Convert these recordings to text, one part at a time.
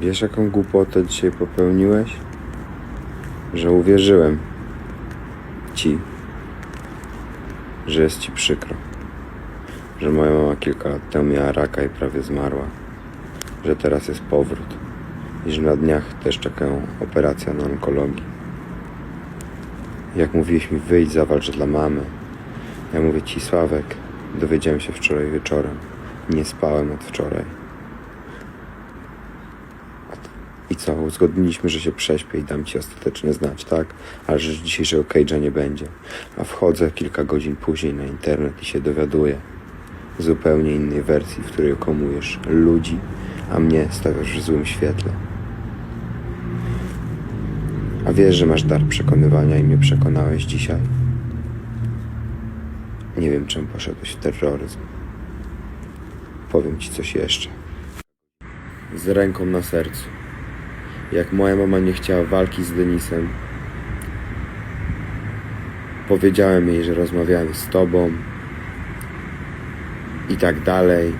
Wiesz, jaką głupotę dzisiaj popełniłeś? Że uwierzyłem ci, że jest ci przykro. Że moja mama kilka lat temu miała raka i prawie zmarła. Że teraz jest powrót. I że na dniach też czekają operacja na onkologii. Jak mówiłeś mi wyjść, zawalcz dla mamy. Ja mówię ci, Sławek, dowiedziałem się wczoraj wieczorem. Nie spałem od wczoraj. I co? Uzgodniliśmy, że się prześpię i dam ci ostateczny znać, tak? Ale że dzisiejszego cage'a nie będzie. A wchodzę kilka godzin później na internet i się dowiaduję zupełnie innej wersji, w której okłamujesz ludzi, a mnie stawiasz w złym świetle. A wiesz, że masz dar przekonywania i mnie przekonałeś dzisiaj? Nie wiem, czym poszedłeś w terroryzm. Powiem ci coś jeszcze. Z ręką na sercu. Jak moja mama nie chciała walki z Denisem, powiedziałem jej, że rozmawiałem z tobą i tak dalej.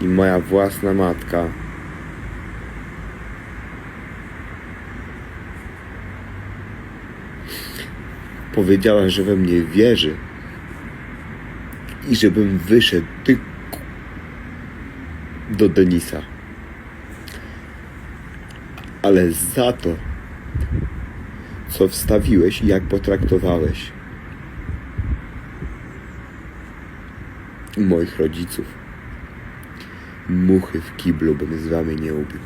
I moja własna matka powiedziała, że we mnie wierzy i żebym wyszedł do Denisa. Ale za to, co wstawiłeś i jak potraktowałeś moich rodziców, muchy w kiblu bym z wami nie ubił.